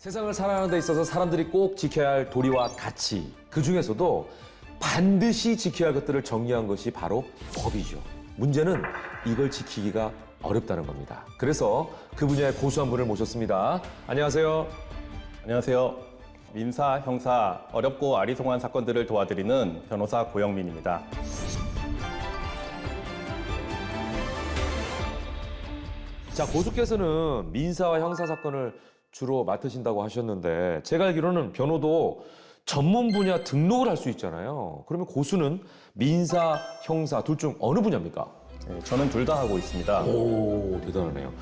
세상을 살아가는 데 있어서 사람들이 꼭 지켜야 할 도리와 가치 그 중에서도 반드시 지켜야 할 것들을 정리한 것이 바로 법이죠. 문제는 이걸 지키기가 어렵다는 겁니다. 그래서 그 분야의 고수 한 분을 모셨습니다. 안녕하세요. 안녕하세요. 민사, 형사, 어렵고 아리송한 사건들을 도와드리는 변호사 고영민입니다. 자, 고수께서는 민사와 형사 사건을 주로 맡으신다고 하셨는데 제가 알기로는 변호도 전문 분야 등록을 할 수 있잖아요. 그러면 고수는 민사, 형사 둘 중 어느 분야입니까? 네, 저는 둘 다 하고 있습니다. 오, 대단하네요.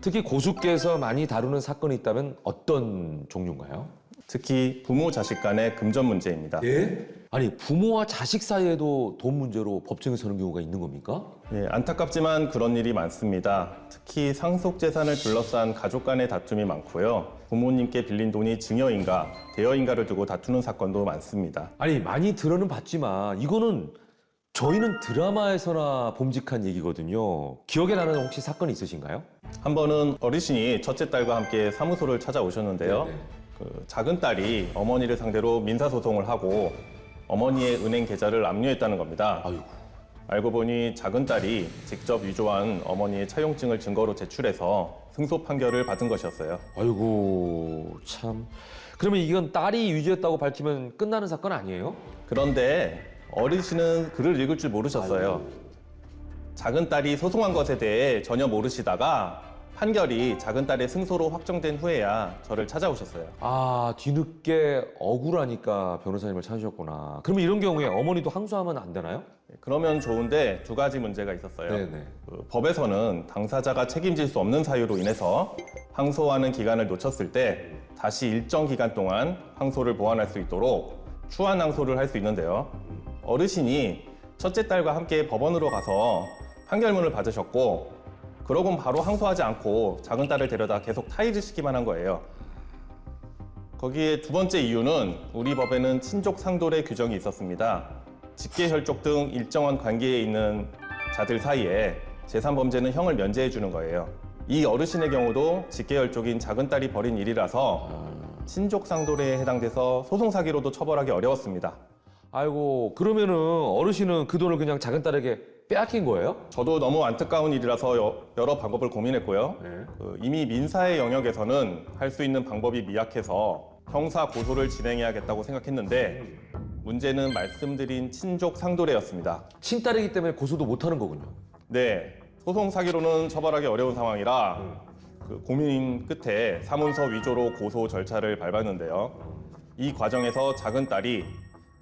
특히 고수께서 많이 다루는 사건이 있다면 어떤 종류인가요? 특히 부모 자식 간의 금전 문제입니다. 예? 아니, 부모와 자식 사이에도 돈 문제로 법정에 서는 경우가 있는 겁니까? 예, 안타깝지만 그런 일이 많습니다. 특히 상속 재산을 둘러싼 가족 간의 다툼이 많고요. 부모님께 빌린 돈이 증여인가, 대여인가를 두고 다투는 사건도 많습니다. 아니, 많이 들어는 봤지만 이거는 저희는 드라마에서나 봄직한 얘기거든요. 기억에 나는 혹시 사건이 있으신가요? 한 번은 어르신이 첫째 딸과 함께 사무소를 찾아오셨는데요. 네네. 그 작은 딸이 어머니를 상대로 민사소송을 하고 어머니의 은행 계좌를 압류했다는 겁니다. 아이고. 알고 보니 작은 딸이 직접 위조한 어머니의 차용증을 증거로 제출해서 승소 판결을 받은 것이었어요. 아이고, 참. 그러면 이건 딸이 유죄했다고 밝히면 끝나는 사건 아니에요? 그런데 어르신은 글을 읽을 줄 모르셨어요. 작은 딸이 소송한 것에 대해 전혀 모르시다가 판결이 작은 딸의 승소로 확정된 후에야 저를 찾아오셨어요. 아, 뒤늦게 억울하니까 변호사님을 찾으셨구나. 그러면 이런 경우에 어머니도 항소하면 안 되나요? 그러면 좋은데 두 가지 문제가 있었어요. 네네. 그 법에서는 당사자가 책임질 수 없는 사유로 인해서 항소하는 기간을 놓쳤을 때 다시 일정 기간 동안 항소를 보완할 수 있도록 추한 항소를 할 수 있는데요. 어르신이 첫째 딸과 함께 법원으로 가서 판결문을 받으셨고 그러곤 바로 항소하지 않고 작은 딸을 데려다 계속 타의를 시키만 한 거예요. 거기에 두 번째 이유는 우리 법에는 친족 상돌의 규정이 있었습니다. 직계 혈족 등 일정한 관계에 있는 자들 사이에 재산 범죄는 형을 면제해 주는 거예요. 이 어르신의 경우도 직계 혈족인 작은 딸이 벌인 일이라서 친족 상돌에 해당돼서 소송 사기로도 처벌하기 어려웠습니다. 아이고, 그러면은 어르신은 그 돈을 그냥 작은 딸에게 빼앗긴 거예요? 저도 너무 안타까운 일이라서 여- 여러 방법을 고민했고요. 네. 그 이미 민사의 영역에서는 할 수 있는 방법이 미약해서 형사 고소를 진행해야겠다고 생각했는데 문제는 말씀드린 친족 상도례였습니다. 친딸이기 때문에 고소도 못 하는 거군요. 네, 소송 사기로는 처벌하기 어려운 상황이라 그 고민 끝에 사문서 위조로 고소 절차를 밟았는데요. 이 과정에서 작은 딸이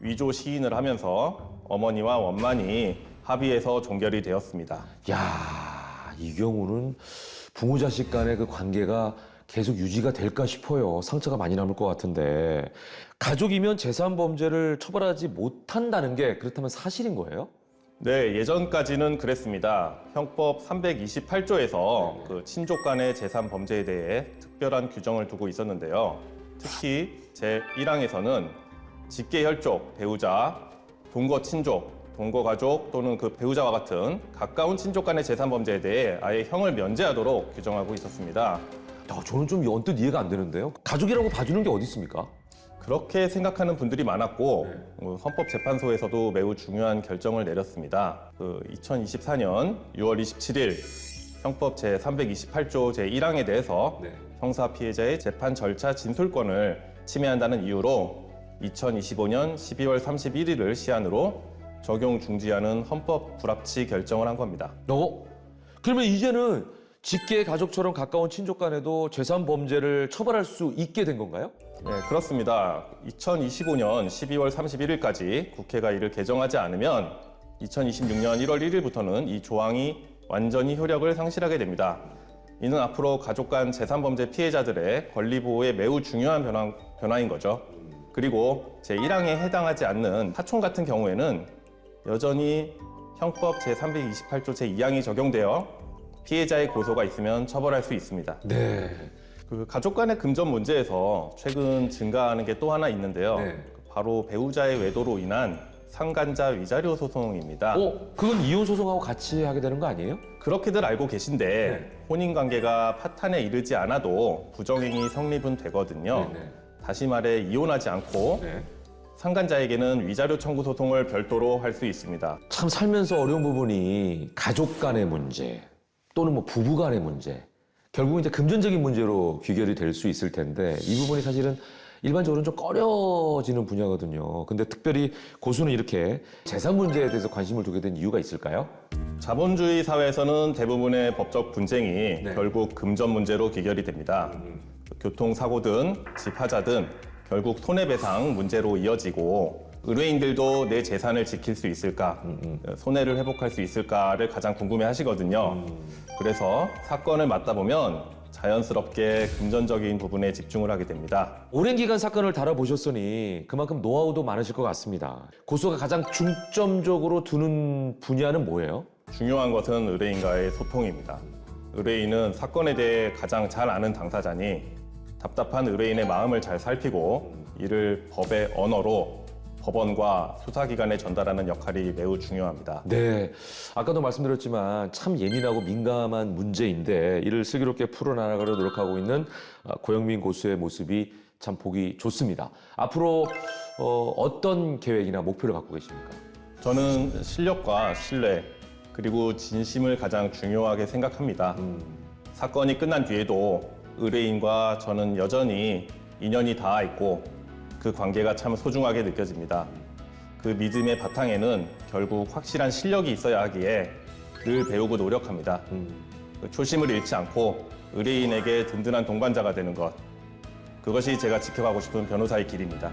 위조 시인을 하면서 어머니와 원만히 합의해서 종결이 되었습니다. 야, 이 경우는 부모 자식 간의 그 관계가 계속 유지가 될까 싶어요. 상처가 많이 남을 것 같은데 가족이면 재산 범죄를 처벌하지 못한다는 게 그렇다면 사실인 거예요? 네, 예전까지는 그랬습니다. 형법 328조에서 그 친족 간의 재산 범죄에 대해 특별한 규정을 두고 있었는데요. 특히 제1항에서는 직계 혈족, 배우자, 동거 친족, 동거 가족 또는 그 배우자와 같은 가까운 친족 간의 재산 범죄에 대해 아예 형을 면제하도록 규정하고 있었습니다. 야, 저는 좀 언뜻 이해가 안 되는데요. 가족이라고 봐주는 게 어디 있습니까? 그렇게 생각하는 분들이 많았고 어, 헌법재판소에서도 매우 중요한 결정을 내렸습니다. 그 2024년 6월 27일 형법 제 328조 제 1항에 대해서 네. 형사 피해자의 재판 절차 진술권을 침해한다는 이유로 2025년 12월 31일을 시한으로 적용 중지하는 헌법 불합치 결정을 한 겁니다. 어? 그러면 이제는 직계 가족처럼 가까운 친족 간에도 재산 범죄를 처벌할 수 있게 된 건가요? 네, 그렇습니다. 2025년 12월 31일까지 국회가 이를 개정하지 않으면 2026년 1월 1일부터는 이 조항이 완전히 효력을 상실하게 됩니다. 이는 앞으로 가족 간 재산 범죄 피해자들의 권리 보호에 매우 중요한 변화, 변화인 거죠. 그리고 제1항에 해당하지 않는 사촌 같은 경우에는 여전히 형법 제328조 제2항이 적용되어 피해자의 고소가 있으면 처벌할 수 있습니다. 네. 그 가족 간의 금전 문제에서 최근 증가하는 게 또 하나 있는데요. 네. 바로 배우자의 외도로 인한 상간자 위자료 소송입니다. 어, 그건 이혼 소송하고 같이 하게 되는 거 아니에요? 그렇게들 알고 계신데 네. 혼인 관계가 파탄에 이르지 않아도 부정행위 성립은 되거든요. 네, 네. 다시 말해 이혼하지 않고 네. 상간자에게는 위자료 청구 소송을 별도로 할 수 있습니다. 참 살면서 어려운 부분이 가족 간의 문제 또는 뭐 부부 간의 문제 결국은 이제 금전적인 문제로 귀결이 될 수 있을 텐데 이 부분이 사실은 일반적으로는 좀 꺼려지는 분야거든요. 근데 특별히 고수는 이렇게 재산 문제에 대해서 관심을 두게 된 이유가 있을까요? 자본주의 사회에서는 대부분의 법적 분쟁이 네. 결국 금전 문제로 귀결이 됩니다. 교통사고든 집하자든 결국 손해배상 문제로 이어지고 의뢰인들도 내 재산을 지킬 수 있을까, 손해를 회복할 수 있을까를 가장 궁금해 하시거든요. 그래서 사건을 맡다 보면 자연스럽게 금전적인 부분에 집중을 하게 됩니다. 오랜 기간 사건을 다뤄보셨으니 그만큼 노하우도 많으실 것 같습니다. 고수가 가장 중점적으로 두는 분야는 뭐예요? 중요한 것은 의뢰인과의 소통입니다. 의뢰인은 사건에 대해 가장 잘 아는 당사자니 답답한 의뢰인의 마음을 잘 살피고 이를 법의 언어로 법원과 수사기관에 전달하는 역할이 매우 중요합니다. 네. 아까도 말씀드렸지만 참 예민하고 민감한 문제인데 이를 슬기롭게 풀어나가려 노력하고 있는 아, 고영민 고수의 모습이 참 보기 좋습니다. 앞으로 어, 어떤 계획이나 목표를 갖고 계십니까? 저는 실력과 신뢰 그리고 진심을 가장 중요하게 생각합니다. 사건이 끝난 뒤에도 의뢰인과 저는 여전히 인연이 닿아 있고 그 관계가 참 소중하게 느껴집니다. 그 믿음의 바탕에는 결국 확실한 실력이 있어야 하기에 늘 배우고 노력합니다. 그 초심을 잃지 않고 의뢰인에게 든든한 동반자가 되는 것. 그것이 제가 지켜가고 싶은 변호사의 길입니다.